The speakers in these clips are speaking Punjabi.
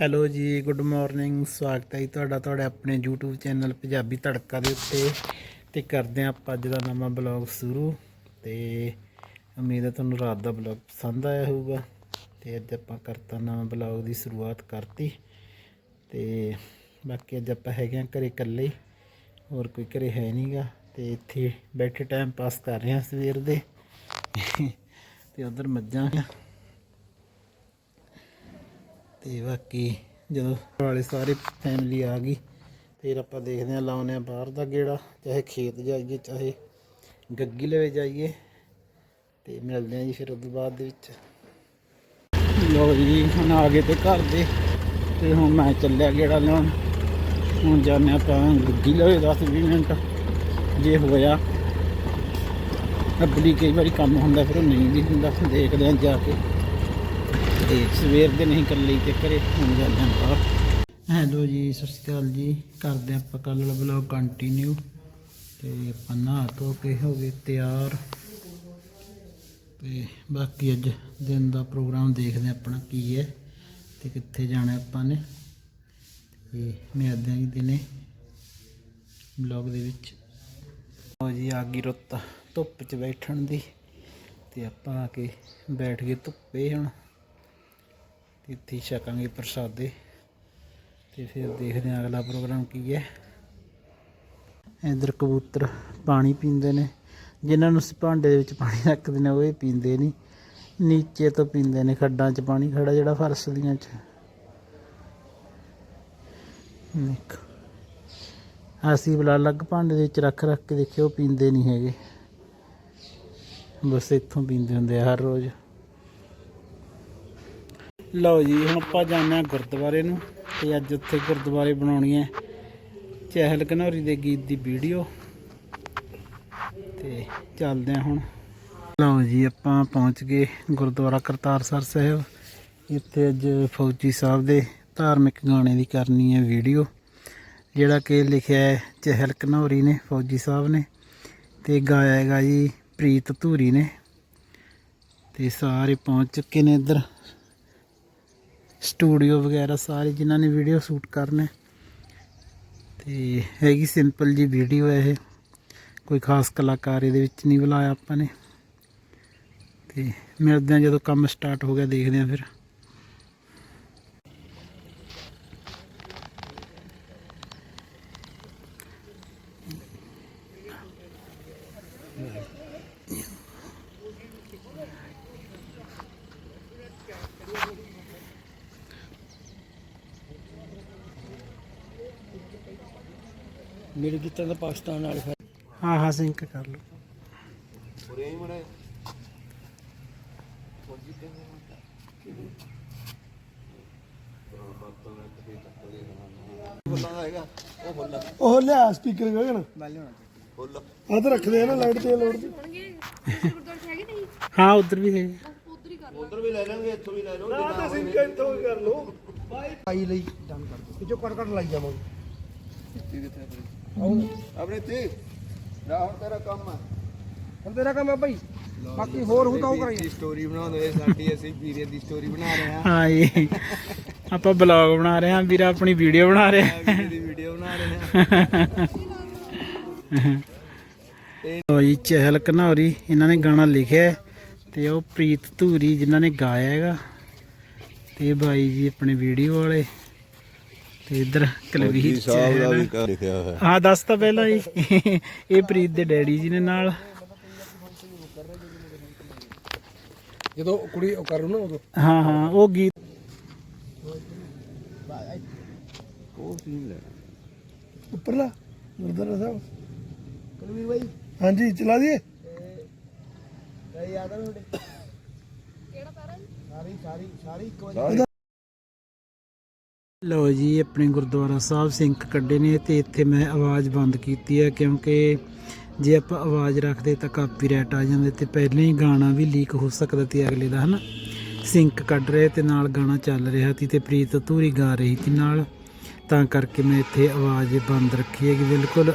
ਹੈਲੋ ਜੀ, ਗੁੱਡ ਮਾਰਨਿੰਗ, ਸਵਾਗਤ ਹੈ ਜੀ ਤੁਹਾਡਾ, ਤੁਹਾਡੇ ਆਪਣੇ YouTube ਚੈਨਲ ਪੰਜਾਬੀ ਤੜਕਾ ਦੇ ਉੱਤੇ। ਤੇ ਕਰਦੇ ਹਾਂ ਆਪਾਂ ਅੱਜ ਦਾ ਨਵਾਂ ਬਲੌਗ ਸ਼ੁਰੂ। ਤੇ ਉਮੀਦ ਹੈ ਤੁਹਾਨੂੰ ਰਾਤ ਦਾ ਬਲੌਗ ਪਸੰਦ ਆਇਆ ਹੋਊਗਾ। ਤੇ ਅੱਜ ਆਪਾਂ ਕਰਤਾ ਨਵਾਂ ਬਲੌਗ ਦੀ ਸ਼ੁਰੂਆਤ ਕਰਤੀ। ਤੇ ਬਾਕੀ ਅੱਜ ਆਪਾਂ ਹੈਗੇ ਹਾਂ ਘਰੇ ਇਕੱਲੇ ਹੋਰ ਕੋਈ ਘਰੇ ਹੈ ਨਹੀਂਗਾ ਤੇ ਇੱਥੇ ਬੈਠੇ ਟਾਈਮ ਪਾਸ ਕਰ ਰਹੇ ਹਾਂ ਸਵੇਰ ਦੇ। ਤੇ ਉਧਰ ਮੱਝਾਂ ਤੇ ਬਾਕੀ ਜਦੋਂ ਵਾਲੇ ਸਾਰੇ ਫੈਮਿਲੀ ਆ ਗਈ, ਫਿਰ ਆਪਾਂ ਦੇਖਦੇ ਹਾਂ ਲਾਉਨੇ ਆ ਬਾਹਰ ਦਾ ਗੇੜਾ, ਚਾਹੇ ਖੇਤ ਜਾਈਏ, ਚਾਹੇ ਗੱਗੀ ਲਵੇ ਜਾਈਏ ਤੇ ਮਿਲਦੇ ਆ ਜੀ ਫਿਰ ਉਦੋਂ ਬਾਅਦ ਦੇ ਵਿੱਚ। ਲੋ ਜੀ, ਹੁਣ ਆ ਗਏ ਤੇ ਘਰ ਦੇ ਤੇ ਹੁਣ ਮੈਂ ਚੱਲਿਆ ਗੇੜਾ ਲਾਉਣ। ਹੁਣ ਜਾਂਦੇ ਆਪਾਂ ਗੱਗੀ ਲਵੇ 10 20 ਮਿੰਟ ਜੇ ਹੋਇਆ। ਅੱਬਲੀ ਕਈ ਵਾਰੀ ਕੰਮ ਹੁੰਦਾ, ਫਿਰ ਉਹ ਨਹੀਂ ਵੀ ਹੁੰਦਾ, ਦੇਖਦੇ ਆ ਜਾ ਕੇ। ਤੇ ਸਵੇਰ ਦੇ ਨਹੀਂ ਇਕੱਲੇ ਤੇ ਘਰੇ ਹੁਣ ਜਾਂਦੇ ਹਾਂ ਬਾਹਰ ਹੈਲੋ ਜੀ, ਸਤਿ ਸ਼੍ਰੀ ਅਕਾਲ ਜੀ। ਕਰਦੇ ਹਾਂ ਆਪਾਂ ਕੱਲ੍ਹ ਵਾਲਾ ਬਲੌਗ ਕੰਟੀਨਿਊ ਤੇ ਆਪਾਂ ਨਹਾ ਧੋ ਕੇ ਹੋ ਗਏ ਤਿਆਰ। ਤੇ ਬਾਕੀ ਅੱਜ ਦਿਨ ਦਾ ਪ੍ਰੋਗਰਾਮ ਦੇਖਦੇ ਹਾਂ ਆਪਣਾ ਕੀ ਹੈ ਤੇ ਕਿੱਥੇ ਜਾਣਾ ਆਪਾਂ ਨੇ। ਤੇ ਮਿਲਦੇ ਹਾਂ ਜੀ ਦਿਨੇ ਬਲੌਗ ਦੇ ਵਿੱਚ। ਲਓ ਜੀ, ਆ ਗਈ ਰੁੱਤ ਧੁੱਪ 'ਚ ਬੈਠਣ ਦੀ। ਤੇ ਆਪਾਂ ਆ ਕੇ ਬੈਠ ਗਏ ਧੁੱਪੇ ਹੁਣ। ਇੱਥੇ ਛਕਾਂਗੇ ਪ੍ਰਸਾਦੇ ਤੇ ਫਿਰ ਦੇਖਦੇ ਹਾਂ ਅਗਲਾ ਪ੍ਰੋਗਰਾਮ ਕੀ ਹੈ। ਇਧਰ ਕਬੂਤਰ ਪਾਣੀ ਪੀਂਦੇ ਨੇ। ਜਿਨ੍ਹਾਂ ਨੂੰ ਅਸੀਂ ਭਾਂਡੇ ਦੇ ਵਿੱਚ ਪਾਣੀ ਰੱਖਦੇ ਨੇ, ਉਹ ਇਹ ਪੀਂਦੇ ਨਹੀਂ। ਨੀਚੇ ਤੋਂ ਪੀਂਦੇ ਨੇ, ਖੱਡਾਂ 'ਚ ਪਾਣੀ ਖੜਾ ਜਿਹੜਾ ਫਰਸ਼ ਦੀਆਂ 'ਚ। ਦੇਖ। ਅਸੀਂ ਬਲਾ ਅਲੱਗ ਭਾਂਡੇ ਦੇ ਵਿੱਚ ਰੱਖ ਰੱਖ ਕੇ ਦੇਖਿਓ ਉਹ ਪੀਂਦੇ ਨਹੀਂ ਹੈਗੇ। ਬਸ ਇੱਥੋਂ ਪੀਂਦੇ ਹੁੰਦੇ ਆ ਹਰ ਰੋਜ਼। ਲਓ ਜੀ, ਹੁਣ ਆਪਾਂ ਜਾਂਦੇ ਹਾਂ ਗੁਰਦੁਆਰੇ ਨੂੰ ਤੇ ਅੱਜ ਉੱਥੇ ਗੁਰਦੁਆਰੇ ਬਣਾਉਣੀ ਹੈ ਚਹਿਲ ਘਨੌਰੀ ਦੇ ਗੀਤ ਦੀ ਵੀਡੀਓ। ਤੇ ਚੱਲਦੇ ਹਾਂ ਹੁਣ। ਲਓ ਜੀ, ਆਪਾਂ ਪਹੁੰਚ ਗਏ ਗੁਰਦੁਆਰਾ ਕਰਤਾਰਸਰ ਸਾਹਿਬ। ਇੱਥੇ ਅੱਜ ਫੌਜੀ ਸਾਹਿਬ ਦੇ ਧਾਰਮਿਕ ਗਾਣੇ ਦੀ ਕਰਨੀ ਹੈ ਵੀਡੀਓ, ਜਿਹੜਾ ਕਿ ਲਿਖਿਆ ਹੈ ਚਹਿਲ ਘਨੌਰੀ ਨੇ, ਫੌਜੀ ਸਾਹਿਬ ਨੇ। ਤੇ ਗਾਇਆ ਹੈਗਾ ਜੀ ਪ੍ਰੀਤ ਧੂਰੀ ਨੇ। ਤੇ ਸਾਰੇ ਪਹੁੰਚ ਚੁੱਕੇ ਨੇ ਇੱਧਰ। ਸਟੂਡੀਓ ਵਗੈਰਾ ਸਾਰੇ ਜਿਨ੍ਹਾਂ ਨੇ ਵੀਡੀਓ ਸ਼ੂਟ ਕਰਨੇ। ਤੇ ਹੈਗੀ ਸਿੰਪਲ ਜੀ ਵੀਡੀਓ ਹੈ ਇਹ। ਕੋਈ ਖਾਸ ਕਲਾਕਾਰ ਇਹਦੇ ਵਿੱਚ ਨਹੀਂ ਬੁਲਾਇਆ ਆਪਾਂ ਨੇ। ਤੇ ਮਿਲਦੇ ਹਾਂ ਜਦੋਂ ਕੰਮ ਸਟਾਰਟ ਹੋ ਗਿਆ, ਦੇਖਦੇ ਹਾਂ ਫਿਰ। ਮੇਰੇ ਗੀਤਾਂ ਦਾ ਪਾਕਿਸਤਾਨ ਨਾਲ ਫਿਰ। ਹਾਂ ਹਾਂ ਸਿੰਕ ਕਰ ਲਓ। ਉਹ ਲਿਆ ਸਪੀਕਰ ਗਗਨ ਆ ਤਾਂ ਰੱਖਦੇ ਆ ਨਾ ਲਾਈਟ ਤੇ ਲੋਡ ਤੇ। ਹਾਂ ਉਧਰ ਵੀ ਹੈ ਨਾ ਤਾਂ ਸਿੰਕ ਇੱਥੋਂ ਹੀ ਕਰ ਲਓ। ਪਾਈ ਲਈ। ਡਨ ਕਰ ਦੋ ਵਿੱਚੋਂ ਕੱਟ ਕੱਟ ਲਾਈ ਜਾਵਾਂਗੇ ਆਪਣੇ ਤੇ ਨਾ ਹੁਣ ਤੇਰਾ ਕੰਮ ਆ। ਹੁਣ ਤੇਰਾ ਕੰਮ ਆ ਭਾਈ। ਬਾਕੀ ਹੋਰ ਹੁੰਦਾ ਉਹ ਕਰਾਈ ਦੀ ਸਟੋਰੀ ਬਣਾਉਂਦੇ ਹੋਏ ਸਾਡੀ ਅਸੀਂ ਵੀਰੇ ਦੀ ਸਟੋਰੀ ਬਣਾ ਰਹੇ ਹਾਂ। ਹਾਂ ਜੀ। ਆਪਾਂ ਬਲੌਗ ਬਣਾ ਰਹੇ ਹਾਂ ਵੀਰਾ ਆਪਣੀ ਵੀਡੀਓ ਬਣਾ ਰਿਹਾ ਵੀਰੇ ਦੀ ਵੀਡੀਓ ਬਣਾ ਰਹੇ ਹਾਂ। ਲੋ ਜੀ ਚਹਿਲ ਘਨੌਰੀ ਇਹਨਾਂ ਨੇ ਗਾਣਾ ਲਿਖਿਆ ਤੇ ਉਹ ਪ੍ਰੀਤ ਧੂਰੀ ਜਿਨ੍ਹਾਂ ਨੇ ਗਾਇਆ ਹੈਗਾ। ਤੇ ਬਾਈ ਜੀ ਆਪਣੇ ਵੀਡੀਓ ਵਾਲੇ। ਤੇ ਇਧਰ ਕਲਵੀਰ ਚਹਿਲ ਲਿਖਿਆ ਹੋਇਆ। ਹਾਂ ਦੱਸ ਤਾਂ ਪਹਿਲਾਂ ਜੀ ਇਹ ਪ੍ਰੀਤ ਦੇ ਡੈਡੀ ਜੀ ਨੇ ਨਾਲ। ਜਦੋਂ ਕੁੜੀ ਉਹ ਕਰੂ ਨਾ ਉਦੋਂ। ਹਾਂ ਹਾਂ ਉਹ ਗੀਤ ਉਹ ਸੀਨ ਲੈਣਾ? ਉੱਪਰਲਾ ਗੁਰਦਾਰਾ ਸਾਹਿਬ। ਕਲਵੀਰ ਭਾਈ ਹਾਂਜੀ ਚਲਾ ਦਈਏ। ਯਾਦ ਆ ਤੁਹਾਡੇ? ਕਿਹੜਾ ਪੈਰਾ ਸਾਰੀ ਸਾਰੀ ਸਾਰੀ ਇੱਕ ਵਜੇ। ਲਓ ਜੀ, ਆਪਣੇ ਗੁਰਦੁਆਰਾ ਸਾਹਿਬ ਸਿੰਕ ਕੱਢੇ ਨੇ ਤੇ ਇੱਥੇ ਮੈਂ ਆਵਾਜ਼ ਬੰਦ ਕੀਤੀ ਹੈ ਕਿਉਂਕਿ ਜੇ ਆਪਾਂ ਆਵਾਜ਼ ਰੱਖਦੇ ਤਾਂ ਕਾਪੀਰਾਈਟ ਆ ਜਾਂਦਾ ਤੇ ਪਹਿਲਾਂ ਹੀ ਗਾਣਾ ਵੀ ਲੀਕ ਹੋ ਸਕਦਾ ਤੇ ਅਗਲੇ ਦਾ, ਹਨਾ? ਸਿੰਕ ਕੱਢ ਰਹੇ ਤੇ ਨਾਲ ਗਾਣਾ ਚੱਲ ਰਿਹਾ ਸੀ ਤੇ ਪ੍ਰੀਤ ਧੂਰੀ ਗਾ ਰਹੀ ਸੀ ਨਾਲ। ਤਾਂ ਕਰਕੇ ਮੈਂ ਇੱਥੇ ਆਵਾਜ਼ ਬੰਦ ਰੱਖੀ ਹੈਗੀ, ਬਿਲਕੁਲ।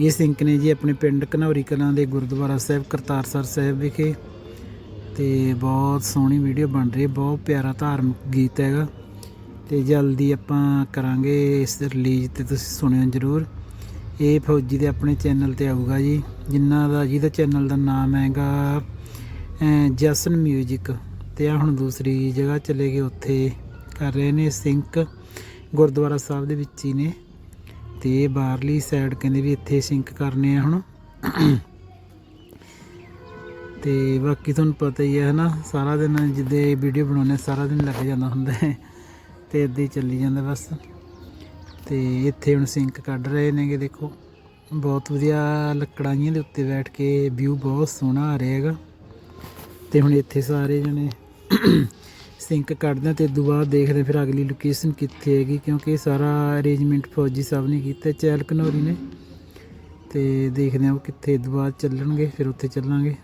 ਇਹ ਸਿੰਕ ਨੇ ਜੀ ਆਪਣੇ ਪਿੰਡ ਘਨੌਰੀ ਕਲਾਂ ਦੇ ਗੁਰਦੁਆਰਾ ਸਾਹਿਬ, ਕਰਤਾਰਸਰ ਸਾਹਿਬ ਵਿਖੇ। ਤੇ ਬਹੁਤ ਸੋਹਣੀ ਵੀਡੀਓ ਬਣ ਰਹੀ ਹੈ, ਬਹੁਤ ਪਿਆਰਾ ਧਾਰਮਿਕ ਗੀਤ ਹੈਗਾ। ਤੇ ਜਲਦੀ ਆਪਾਂ ਕਰਾਂਗੇ ਇਸ ਰਿਲੀਜ਼ ਤੇ ਤੁਸੀਂ ਸੁਣਿਓ ਜਰੂਰ। ਇਹ ਫੌਜੀ ਦੇ ਆਪਣੇ ਚੈਨਲ ਤੇ ਆਊਗਾ ਜੀ, ਜਿਨ੍ਹਾਂ ਦਾ, ਜਿਹਦਾ ਚੈਨਲ ਦਾ ਨਾਮ ਹੈਗਾ ਜਸਨ ਮਿਊਜ਼ਿਕ ਤੇ ਆ ਹੁਣ ਦੂਸਰੀ ਜਗ੍ਹਾ ਚਲੇ ਗਏ ਉੱਥੇ, ਕਰ ਰਹੇ ਨੇ ਸਿੰਕ ਗੁਰਦੁਆਰਾ ਸਾਹਿਬ ਦੇ ਵਿੱਚ ਹੀ ਨੇ। ਤੇ ਬਾਹਰਲੀ ਸਾਈਡ ਕਹਿੰਦੇ ਵੀ ਇੱਥੇ ਸਿੰਕ ਕਰਨੇ ਆ ਹੁਣ। ਤੇ ਬਾਕੀ ਤੁਹਾਨੂੰ ਪਤਾ ਹੀ ਹੈ ਹਨਾ, ਸਾਰਾ ਦਿਨ ਜਿੱਦੇ ਵੀਡੀਓ ਬਣਾਉਣੇ ਸਾਰਾ ਦਿਨ ਲੱਗ ਜਾਂਦਾ ਹੁੰਦਾ ਹੈ। ਤੇ ਇੱਦਾਂ ਹੀ ਚੱਲੀ ਜਾਂਦਾ ਬਸ। ਤੇ ਇੱਥੇ ਹੁਣ ਸਿੰਕ ਕੱਢ ਰਹੇ ਨੇਗੇ, ਦੇਖੋ। ਬਹੁਤ ਵਧੀਆ ਲੱਕੜਾਂ ਦੇ ਉੱਤੇ ਬੈਠ ਕੇ ਵਿਊ ਬਹੁਤ ਸੋਹਣਾ ਆ ਰਿਹਾ ਹੈਗਾ। ਤੇ ਹੁਣ ਇੱਥੇ ਸਾਰੇ ਜਣੇ ਸਿੰਕ ਕੱਢਦੇ ਆ ਤੇ ਤੋਂ ਬਾਅਦ ਦੇਖਦੇ ਆ ਫਿਰ ਅਗਲੀ ਲੋਕੇਸ਼ਨ ਕਿੱਥੇ ਹੈਗੀ, ਕਿਉਂਕਿ ਇਹ ਸਾਰਾ ਅਰੇਂਜਮੈਂਟ ਫੌਜੀ ਸਾਹਿਬ ਨੇ ਕੀਤਾ ਚੈਲ ਕਨੌਰੀ ਨੇ। ਤੇ ਦੇਖਦੇ ਆ ਉਹ ਕਿੱਥੇ ਤੋਂ ਬਾਅਦ ਚੱਲਣਗੇ, ਫਿਰ ਉੱਥੇ ਚੱਲਾਂਗੇ।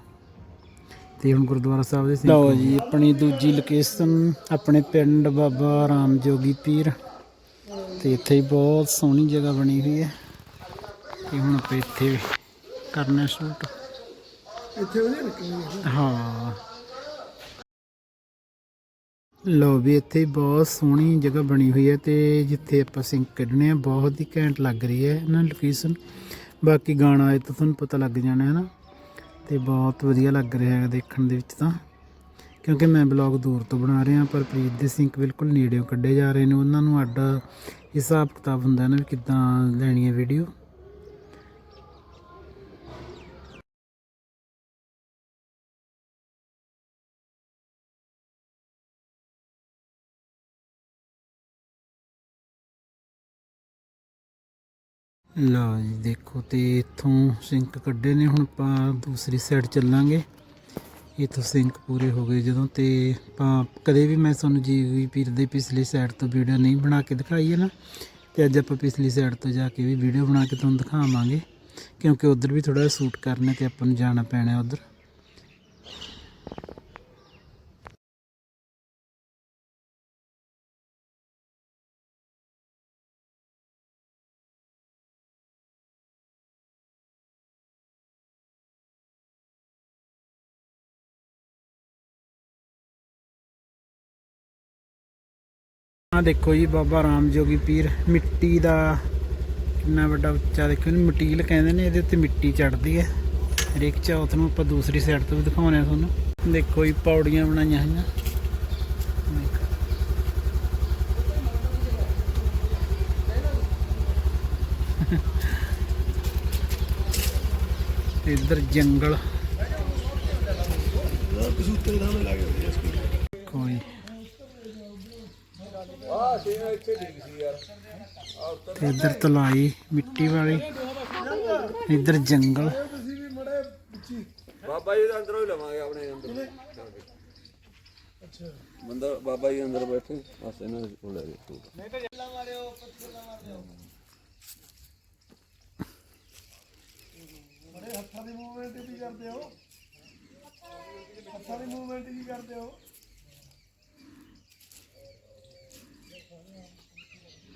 ਤੇ ਹੁਣ ਗੁਰਦੁਆਰਾ ਸਾਹਿਬ ਦੇ ਲਓ ਜੀ ਆਪਣੀ ਦੂਜੀ ਲੋਕੇਸ਼ਨ ਆਪਣੇ ਪਿੰਡ ਬਾਬਾ ਰਾਮ ਜੋਗੀ ਪੀਰ। ਤੇ ਇੱਥੇ ਹੀ ਬਹੁਤ ਸੋਹਣੀ ਜਗ੍ਹਾ ਬਣੀ ਹੋਈ ਹੈ। ਤੇ ਹੁਣ ਆਪਾਂ ਇੱਥੇ ਕਰਨਾ ਸ਼ੂਟ ਇੱਥੇ ਵਧੀਆ ਨਿਕਲੀ ਹਾਂ। ਲੋ ਵੀ ਇੱਥੇ ਬਹੁਤ ਸੋਹਣੀ ਜਗ੍ਹਾ ਬਣੀ ਹੋਈ ਹੈ ਤੇ ਜਿੱਥੇ ਆਪਾਂ ਸਿੰਕ ਕੱਢਣੇ ਆ ਬਹੁਤ ਹੀ ਘੈਂਟ ਲੱਗ ਰਹੀ ਹੈ ਨਾ ਲੋਕੇਸ਼ਨ ਬਾਕੀ ਗਾਣਾ ਇਹ ਤਾਂ ਤੁਹਾਨੂੰ ਪਤਾ ਲੱਗ ਜਾਣਾ ਹੈ ਨਾ। ਤੇ ਬਹੁਤ ਵਧੀਆ ਲੱਗ ਰਿਹਾ ਹੈ ਦੇਖਣ ਦੇ ਵਿੱਚ ਤਾਂ। ਕਿਉਂਕਿ ਮੈਂ ਬਲੌਗ ਦੂਰ ਤੋਂ ਬਣਾ ਰਿਹਾ, ਪਰ ਪ੍ਰੀਤ ਦੇ ਸਿੰਕ ਬਿਲਕੁਲ ਨੇੜਿਓਂ ਕੱਢੇ ਜਾ ਰਹੇ ਨੇ। ਉਹਨਾਂ ਨੂੰ ਅੱਡ ਹਿਸਾਬ ਕਿਤਾਬ ਹੁੰਦਾ ਨਾ ਵੀ ਕਿੱਦਾਂ ਲੈਣੀ ਹੈ ਵੀਡੀਓ ਲਓ ਜੀ, ਦੇਖੋ ਤੇ ਇੱਥੋਂ ਸਿੰਕ ਕੱਢੇ ਨੇ, ਹੁਣ ਆਪਾਂ ਦੂਸਰੀ ਸਾਈਡ ਚੱਲਾਂਗੇ। ਇੱਥੋਂ ਸਿੰਕ ਪੂਰੇ ਹੋ ਗਏ ਜਦੋਂ ਤੇ ਆਪਾਂ ਕਦੇ ਵੀ ਮੈਂ ਤੁਹਾਨੂੰ ਜੀ ਪੀਰ ਦੇ ਪਿਛਲੀ ਸਾਈਡ ਤੋਂ ਵੀਡੀਓ ਨਹੀਂ ਬਣਾ ਕੇ ਦਿਖਾਈ ਹੈ ਨਾ, ਤੇ ਅੱਜ ਆਪਾਂ ਪਿਛਲੀ ਸਾਈਡ ਤੋਂ ਜਾ ਕੇ ਵੀ ਵੀਡੀਓ ਬਣਾ ਕੇ ਤੁਹਾਨੂੰ ਦਿਖਾਵਾਂਗੇ, ਕਿਉਂਕਿ ਉਧਰ ਵੀ ਥੋੜਾ ਸ਼ੂਟ ਕਰਨਾ ਤੇ ਆਪਾਂ ਨੂੰ ਜਾਣਾ ਪੈਣਾ ਉਧਰ। ਆ ਦੇਖੋ ਜੀ, ਬਾਬਾ ਰਾਮ ਜੋਗੀ ਪੀਰ, ਮਿੱਟੀ ਦਾ ਕਿੰਨਾ ਵੱਡਾ ਉੱਚਾ ਦੇਖੋ ਇਹਨੂੰ ਮਟੀਲ ਕਹਿੰਦੇ ਨੇ, ਇਹਦੇ ਉੱਤੇ ਮਿੱਟੀ ਚੜਦੀ ਹੈ। ਹਰੇਕ ਚੌਥ ਨੂੰ ਆਪਾਂ ਦੂਸਰੀ ਸਾਈਡ ਤੋਂ ਵੀ ਦਿਖਾਉਂਦੇ ਆ ਤੁਹਾਨੂੰ। ਦੇਖੋ ਜੀ, ਪੌੜੀਆਂ ਬਣਾਈਆਂ ਹੋਈਆਂ। ਇੱਧਰ ਜੰਗਲ। ਕਸੂਤੇ ਦਾ ਲੱਗ ਰਿਹਾ ਕੋਈ ਆਹ ਸੀ ਇੱਥੇ ਠੀਕ ਸੀ ਯਾਰ। ਤੇ ਇੱਧਰ ਤਲਾਈ ਮਿੱਟੀ ਵਾਲੀ ਇੱਧਰ ਜੰਗਲ। ਬਾਬਾ ਜੀ ਦੇ ਅੰਦਰੋਂ ਹੀ ਲਵਾਂਗੇ ਆਪਣੇ ਅੰਦਰ। ਅੱਛਾ। ਬੰਦਾ ਬਾਬਾ ਜੀ ਅੰਦਰ ਬੈਠੇ ਬਸ ਇਹਨਾਂ ਕੋਲ ਲੈ ਗਏ। ਬੜੇ ਹੱਥਾਂ ਦੀ ਮੂਵਮੈਂਟ ਵੀ ਕਰਦੇ ਹੋ ਹੱਥਾਂ ਦੀ ਮੂਵਮੈਂਟ ਵੀ ਕਰਦੇ ਹੋ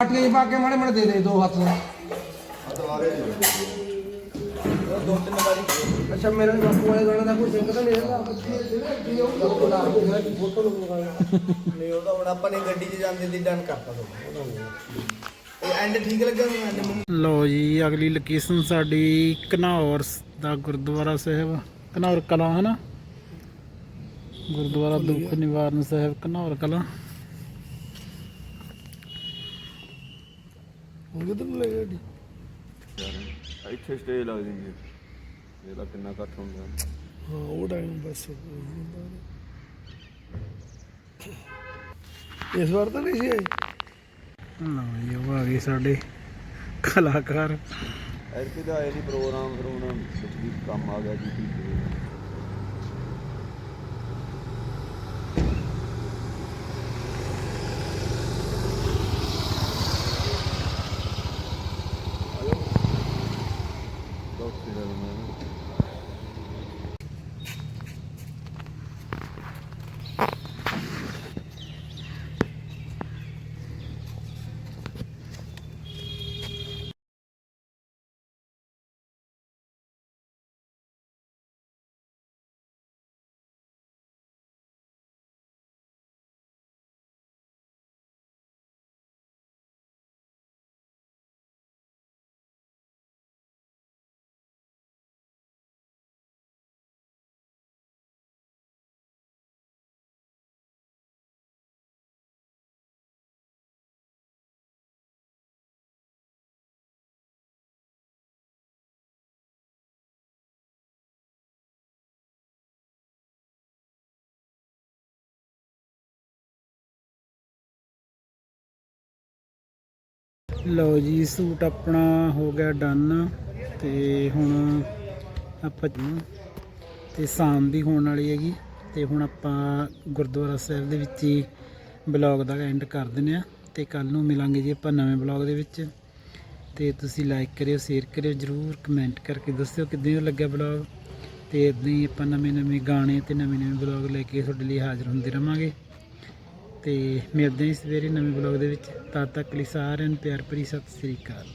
ਪਾਟੀਆਂ ਹੀ ਪਾ ਕੇ ਮਾੜੇ ਮਾੜੇ ਦੇ ਦੇ ਦੋ ਹੱਥ ਨਾਲ। ਅੱਛਾ ਮੇਰੇ ਬਾਪੂ ਵਾਲੇ ਗਾਣੇ ਦਾ ਕੋਈ ਸਿੰਗ ਤਾਂ ਨਹੀਂ ਹੈਗਾ। ਨਹੀਂ ਉਹਦਾ ਹੁਣ ਆਪਾਂ ਨੇ ਗੱਡੀ 'ਚ ਜਾਂਦੇ ਦੀ ਡਨ ਕਰਤਾ ਉਹ ਐਂਡ ਠੀਕ ਲੱਗਿਆ ਮੈਨੂੰ ਐਂਡ ਮੈਨੂੰ। ਲੋ ਜੀ ਅਗਲੀ ਲੋਕੇਸ਼ਨ ਸਾਡੀ ਘਨੌਰ ਦਾ ਗੁਰਦੁਆਰਾ ਸਾਹਿਬ। ਘਨੌਰ ਕਲਾਂ ਹੈ ਨਾ ਗੁਰਦੁਆਰਾ ਦੁੱਖ ਨਿਵਾਰਨ ਸਾਹਿਬ ਘਨੌਰ ਕਲਾਂ। ਹੁਣ ਕਿੱਧਰ ਨੂੰ ਲੈ ਗਏ ਇੱਥੇ ਸਟੇ ਲੱਗ ਜਾਂਦੀ ਇਹਦਾ ਕਿੰਨਾ ਘੱਟ ਹੁੰਦਾ। ਹਾਂ ਉਹ ਟਾਈਮ ਬਸ ਇਸ ਵਾਰ ਤਾਂ ਨਹੀਂ ਸੀ ਆਏ ਲਓ ਜੀ ਉਹ ਆ ਗਏ ਸਾਡੇ ਕਲਾਕਾਰ। ਐਰਕੀ ਦਾ ਆਏ ਨਹੀਂ ਪ੍ਰੋਗਰਾਮ ਫਿਰ ਉਹਨਾਂ ਵਿੱਚ ਵੀ ਕੰਮ ਆ ਗਿਆ ਜੀ। ਕੀ ਡਾਕਟਰ ਲਓ ਜੀ, ਸੂਟ ਆਪਣਾ ਹੋ ਗਿਆ ਡਨ ਤੇ ਹੁਣ ਆਪਾਂ ਤੇ ਸ਼ਾਮ ਵੀ ਹੋਣ ਵਾਲੀ ਹੈਗੀ, ਤੇ ਹੁਣ ਆਪਾਂ ਗੁਰਦੁਆਰਾ ਸਾਹਿਬ ਦੇ ਵਿੱਚ ਹੀ ਬਲੌਗ ਦਾ ਐਂਡ ਕਰ ਦਿੰਦੇ ਆ ਤੇ ਕੱਲ ਨੂੰ ਮਿਲਾਂਗੇ ਜੀ ਆਪਾਂ ਨਵੇਂ ਬਲੌਗ ਦੇ ਵਿੱਚ। ਤੇ ਤੁਸੀਂ ਲਾਈਕ ਕਰਿਓ ਸ਼ੇਅਰ ਕਰਿਓ, ਜਰੂਰ ਕਮੈਂਟ ਕਰਕੇ ਦੱਸਿਓ ਕਿੱਦਾਂ ਲੱਗਿਆ ਬਲੌਗ ਤੇ ਇਦਾਂ ਹੀ ਆਪਾਂ ਨਵੇਂ ਨਵੇਂ ਗਾਣੇ ਤੇ ਨਵੇਂ ਨਵੇਂ ਬਲੌਗ ਲੈ ਕੇ ਤੁਹਾਡੇ ਲਈ ਹਾਜ਼ਰ ਹੁੰਦੇ ਰਵਾਂਗੇ। ਤੇ ਮਿਲਦੇ ਹਾਂ ਜੀ ਸਵੇਰੇ ਨਵੇਂ ਬਲੌਗ ਦੇ ਵਿੱਚ। ਤਦ ਤੱਕ ਲਈ ਸਾਰਿਆਂ ਨੂੰ ਪਿਆਰ ਭਰੀ ਸਤਿ ਸ੍ਰੀ ਅਕਾਲ।